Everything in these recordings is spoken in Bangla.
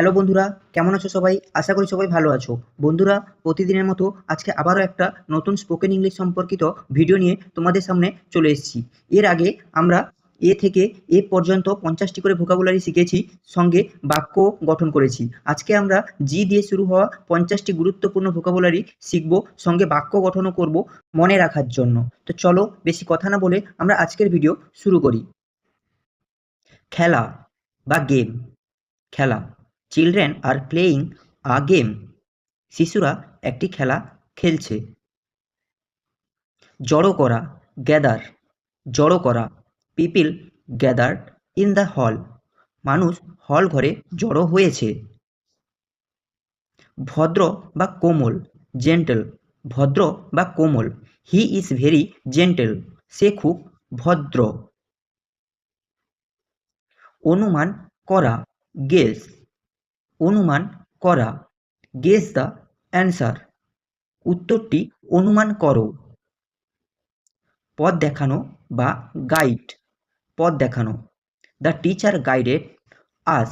হ্যালো বন্ধুরা, কেমন আছো সবাই? আশা করি সবাই ভালো আছো। বন্ধুরা, প্রতিদিনের মতো আজকে আবারও একটা নতুন স্পোকেন ইংলিশ সম্পর্কিত ভিডিও নিয়ে তোমাদের সামনে চলে এসেছি। এর আগে আমরা এ থেকে এ পর্যন্ত পঞ্চাশটি করে ভোকাবুলারি শিখেছি, সঙ্গে বাক্য গঠন করেছি। আজকে আমরা জি দিয়ে শুরু হওয়া পঞ্চাশটি গুরুত্বপূর্ণ ভোকাবুলারি শিখব, সঙ্গে বাক্য গঠনও করব মনে রাখার জন্য। তো চলো, বেশি কথা না বলে আমরা আজকের ভিডিও শুরু করি। খেলা বা গেম খেলা। Children are playing a game শিশুরা একটি খেলা খেলছে। জড়ো করা গ্যাদার জড়ো করা people gather in the hall মানুষ হল ঘরে জড়ো হয়েছে। ভদ্র বা কোমল জেন্টেল ভদ্র বা কোমল। হি ইজ ভেরি জেন্টেল সে খুব ভদ্র। অনুমান করা গেস অনুমান করা। গেস দ্য অ্যান্সার উত্তরটি অনুমান করো। পথ দেখানো বা গাইড পথ দেখানো। দ্য টিচার গাইডেড আস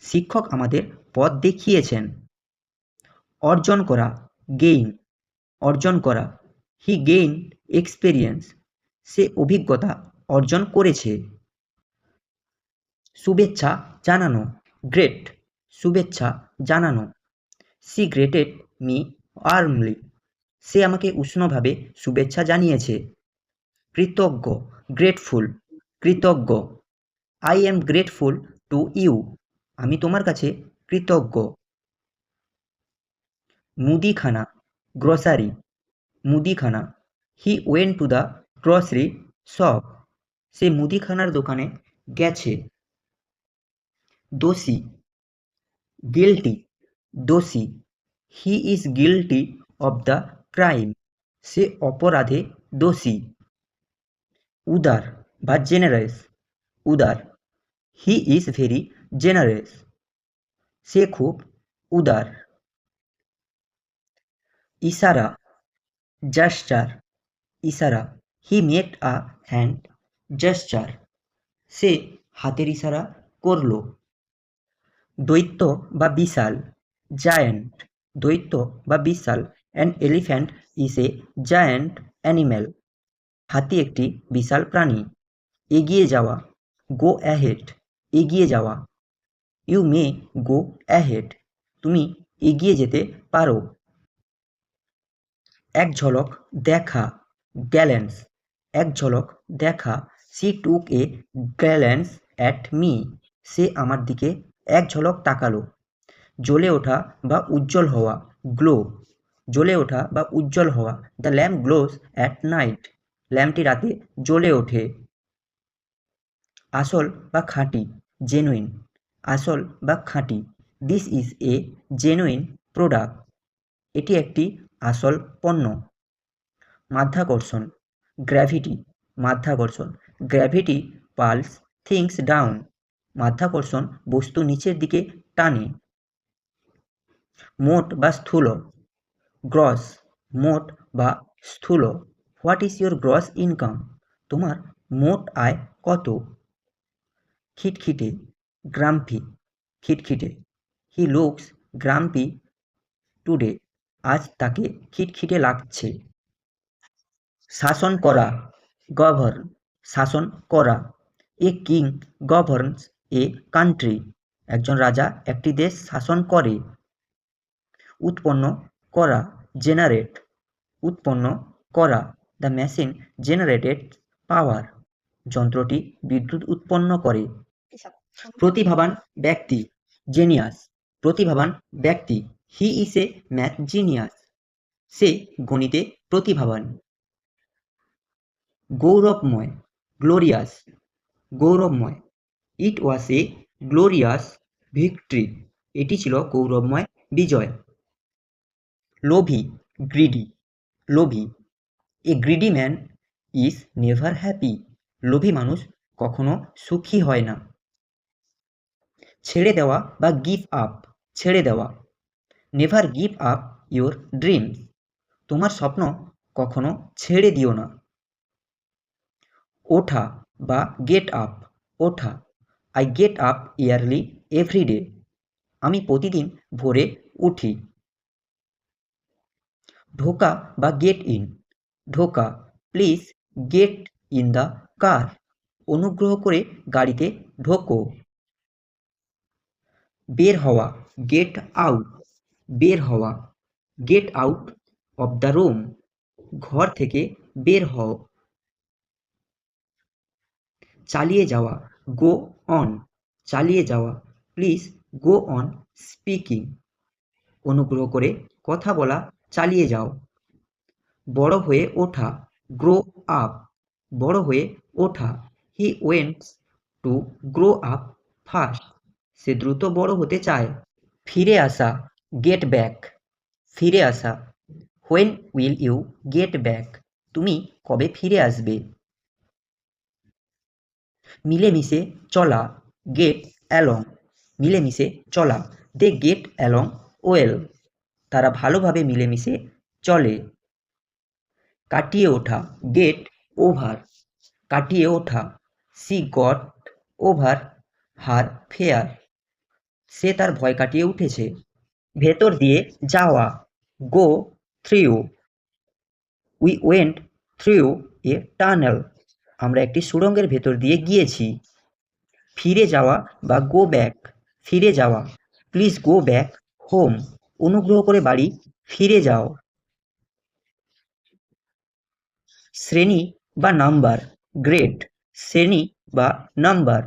শিক্ষক আমাদের পথ দেখিয়েছেন। অর্জন করা গেইন অর্জন করা। হি গেইন এক্সপেরিয়েন্স সে অভিজ্ঞতা অর্জন করেছে। শুভেচ্ছা জানানো। গ্রেট শুভেচ্ছা জানানো। সি গ্রেটেড মি আর্মলি সে আমাকে উষ্ণভাবে শুভেচ্ছা জানিয়েছে। কৃতজ্ঞ গ্রেটফুল কৃতজ্ঞ। I am grateful to you আমি তোমার কাছে কৃতজ্ঞ। মুদিখানা গ্রসারি মুদিখানা। He went to the grocery shop সে মুদিখানার দোকানে গেছে। দোষী। গিলটি দোষী he is guilty of the crime সে অপরাধে দোষী উদার বা জেনারেস উদার হি ইজ ভেরি জেনারেস সে খুব উদার ইশারা জাস্টার ইশারা হি মেড আ হ্যান্ড জাস্টার সে হাতের ইশারা করল দৈত্য বা বিশাল জায়ান্ট দৈত্য বা বিশাল an elephant is a giant animal হাতি একটি বিশাল প্রাণী, এগিয়ে যাওয়া গো অ্যাহেড এগিয়ে যাওয়া ইউ মে গো অ্যাহেড তুমি এগিয়ে যেতে পারো, এক ঝলক দেখা গ্যালেন্স এক ঝলক দেখা she took a glance at me সে আমার দিকে এক ঝলক তাকালো। জ্বলে ওঠা বা উজ্জ্বল হওয়া গ্লো জ্বলে ওঠা বা উজ্জ্বল হওয়া the lamp glows at night ল্যাম্পটি রাতে জ্বলে ওঠে। আসল বা খাঁটি জেনুইন আসল বা খাঁটি this is a genuine product এটি একটি আসল পণ্য। মাধ্যাকর্ষণ গ্র্যাভিটি মাধ্যাকর্ষণ গ্র্যাভিটি পালস থিংস ডাউন মাধ্যাকর্ষণ বস্তু নিচের দিকে টানে। মোট বা স্থূল। গ্রস, মোট বা স্থূল। What is your gross income তোমার মোট আয় কত? খিটখিটে গ্রাম্পি খিটখিটে। হি লুকস গ্রাম্পি টুডে আজ তাকে খিটখিটে লাগছে। শাসন করা গভর্ন শাসন করা। A king governs a country একজন রাজা একটি দেশ শাসন করে, উৎপন্ন করা জেনারেট উৎপন্ন করা দ্য মেশিন জেনারেটেড পাওয়ার যন্ত্রটি বিদ্যুৎ উৎপন্ন করে। প্রতিভাবান ব্যক্তি জেনিয়াস প্রতিভাবান ব্যক্তি he is a math genius সে গণিতে প্রতিভাবান। গৌরবময় গ্লোরিয়াস গৌরবময়। ইট ওয়াজ এ গ্লোরিয়াস ভিক্টরি এটি ছিল গৌরবময় বিজয়। লোভি greedy লোভি। A greedy man is never happy লোভী মানুষ কখনো সুখী হয় না। ছেড়ে দেওয়া বা গিভ আপ ছেড়ে দেওয়া। Never give up your dreams তোমার স্বপ্ন কখনো ছেড়ে দিও না। ওঠা বা গেট আপ ওঠা। I get up early every day আমি প্রতিদিন ভোরে উঠি। ঢোকা বা গেট ইন ঢোকা please get in the car অনুগ্রহ করে গাড়িতে ঢোকো। বের হওয়া গেট আউট বের হওয়া get out of the room ঘর থেকে বের হও। চালিয়ে যাওয়া গো অন চালিয়ে যাওয়া। প্লিজ গো অন স্পিকিং অনুগ্রহ করে কথা বলা, চালিয়ে যাও। বড় হয়ে ওঠা। গ্রো আপ বড় হয়ে ওঠা। He wants to grow up fast সে দ্রুত বড় হতে চায়। ফিরে আসা। গেট ব্যাক ফিরে আসা। When will you get back তুমি কবে ফিরে আসবে? মিলেমিশে চলা গেট অ্যালং মিলেমিশে চলা দে গেট অ্যালং ওয়েল তারা ভালোভাবে মিলেমিশে চলে। কাটিয়ে ওঠা গেট ওভার কাটিয়ে ওঠা she got over her fear সে তার ভয় কাটিয়ে উঠেছে। ভেতর দিয়ে যাওয়া go through we went through a tunnel আমরা একটি সুড়ঙ্গের ভেতর দিয়ে গিয়েছি। ফিরে যাওয়া বা গো ব্যাক ফিরে যাওয়া। প্লিজ গো ব্যাক হোম অনুগ্রহ করে বাড়ি ফিরে যাও। শ্রেণি বা নাম্বার গ্রেড শ্রেণি বা number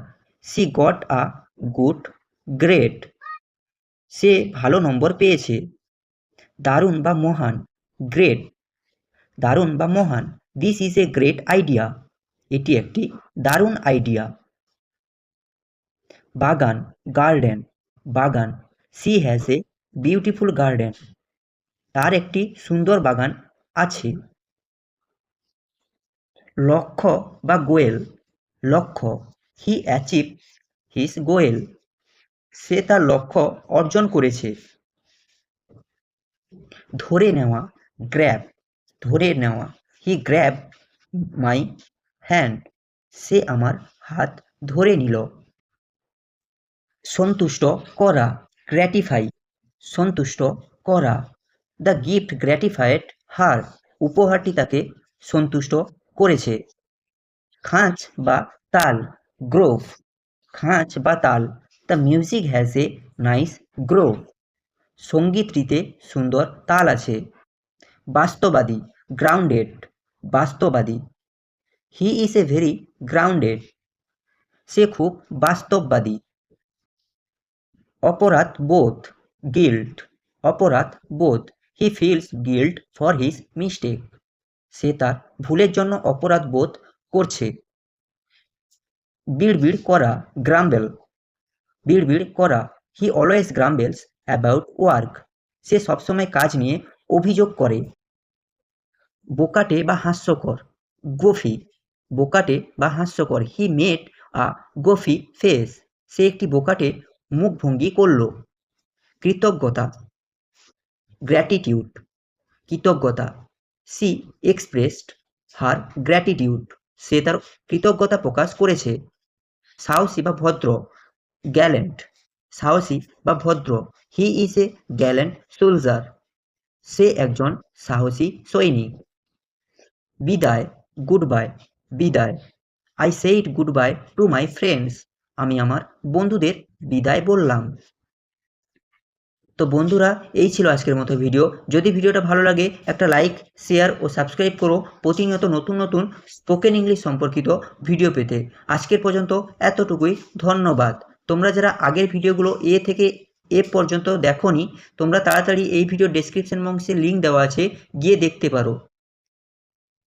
she got a good grade সে ভালো নম্বর পেয়েছে। দারুণ বা মহান গ্রেট দারুণ বা মহান this is a great idea এটি একটি দারুণ আইডিয়া বাগান গার্ডেন বাগান she has a beautiful garden তার একটি সুন্দর বাগান আছে। লক্ষ্য বা গোয়েল। লক্ষ্য হি অ্যাচিভ হিস গোয়েল সে তার লক্ষ্য অর্জন করেছে। ধরে নেওয়া গ্র্যাব ধরে নেওয়া হি গ্র্যাব মাই হ্যান্ড সে আমার হাত ধরে নিল। সন্তুষ্ট করা গ্র্যাটিফাই সন্তুষ্ট করা। দ্য গিফট গ্র্যাটিফাইড হার উপহারটি তাকে সন্তুষ্ট করেছে। খাঁচ বা তাল গ্রোভ খাঁচ বা তাল। The music has a nice groove সঙ্গীতটিতে সুন্দর তাল আছে। বাস্তবাদী grounded বাস্তবাদী। He is a very grounded সে খুব বাস্তববাদী। অপরাধ বোধ গিল্ট অপরাধ বোধ। He feels guilt for his mistake সে তার ভুলের জন্য অপরাধ বোধ করছে। বিড়বিড় করা গ্রাম্বেল বিড়বিড় করা। He always grumbles about work সে সবসময় কাজ নিয়ে অভিযোগ করে। বোকাটে বা হাস্যকর। গোফি বোকাটে বা হাস্যকর। হি মেট আ গোফি ফেস সে একটি বোকাটে মুখভঙ্গি করল। কৃতজ্ঞতা। গ্র্যাটিটিউড। কৃতজ্ঞতা। She expressed her gratitude. সে তার কৃতজ্ঞতা প্রকাশ করেছে। সাহসী বা ভদ্র। গ্যালেন্ট। সাহসী বা ভদ্র। He is a gallant soldier. সে একজন সাহসী সৈনিক। বিদায়। গুড বাই বিদায়। I said goodbye to my friends আমি আমার বন্ধুদের বিদায় বললাম। তো বন্ধুরা, এই ছিল আজকের মতো ভিডিও যদি ভিডিওটা ভালো লাগে, একটা লাইক শেয়ার ও সাবস্ক্রাইব করো। প্রতিনিয়ত নতুন নতুন স্পোকেন ইংলিশ সম্পর্কিত ভিডিও পেতে। আজকের পর্যন্ত এতটুকুই, ধন্যবাদ। তোমরা যারা আগের ভিডিওগুলো এ থেকে এ পর্যন্ত দেখোনি, তোমরা তাড়াতাড়ি এই ভিডিও ডেসক্রিপশন বক্সে লিঙ্ক দেওয়া আছে, গিয়ে দেখতে পারো।